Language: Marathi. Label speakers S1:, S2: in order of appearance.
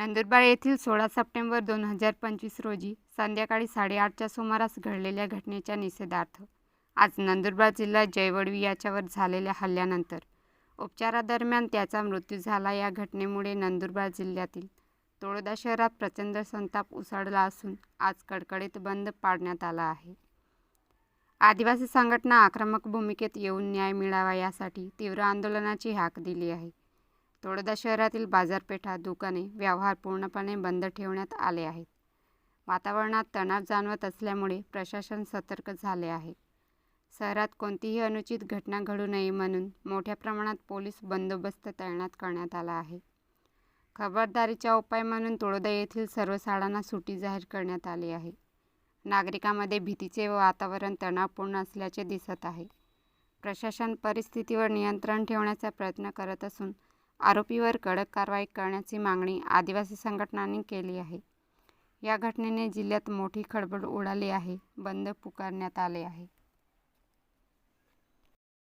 S1: नंदुरबार येथील सोळा सप्टेंबर दोन हजार पंचवीस रोजी संध्याकाळी साडेआठच्या सुमारास घडलेल्या घटनेच्या निषेधार्थ आज नंदुरबार जिल्ह्यात जयवडवी याच्यावर झालेल्या हल्ल्यानंतर उपचारादरम्यान त्याचा मृत्यू झाला. या घटनेमुळे नंदुरबार जिल्ह्यातील तोळदा शहरात प्रचंड संताप उसळला असून आज कडकडीत बंद पाडण्यात आला आहे. आदिवासी संघटना आक्रमक भूमिकेत येऊन न्याय मिळावा यासाठी तीव्र आंदोलनाची हाक दिली आहे. तोडदा शहरातील बाजारपेठा दुकाने व्यवहार पूर्णपणे बंद ठेवण्यात आले आहेत. वातावरणात तणाव जाणवत असल्यामुळे प्रशासन सतर्क झाले आहे. शहरात कोणतीही अनुचित घटना घडू नये म्हणून मोठ्या प्रमाणात पोलीस बंदोबस्त तैनात करण्यात आला आहे. खबरदारीचा उपाय म्हणून तोडदा येथील सर्व शाळांना सुटी जाहीर करण्यात आली आहे. नागरिकांमध्ये भीतीचे वातावरण तणावपूर्ण असल्याचे दिसत आहे. प्रशासन परिस्थितीवर नियंत्रण ठेवण्याचा प्रयत्न करत असून आरोपीवर कडक कारवाई करण्याची मागणी आदिवासी संघटनांनी केली आहे. या घटनेने जिल्ह्यात मोठी खळबळ उडाली आहे. बंद पुकारण्यात आले आहे.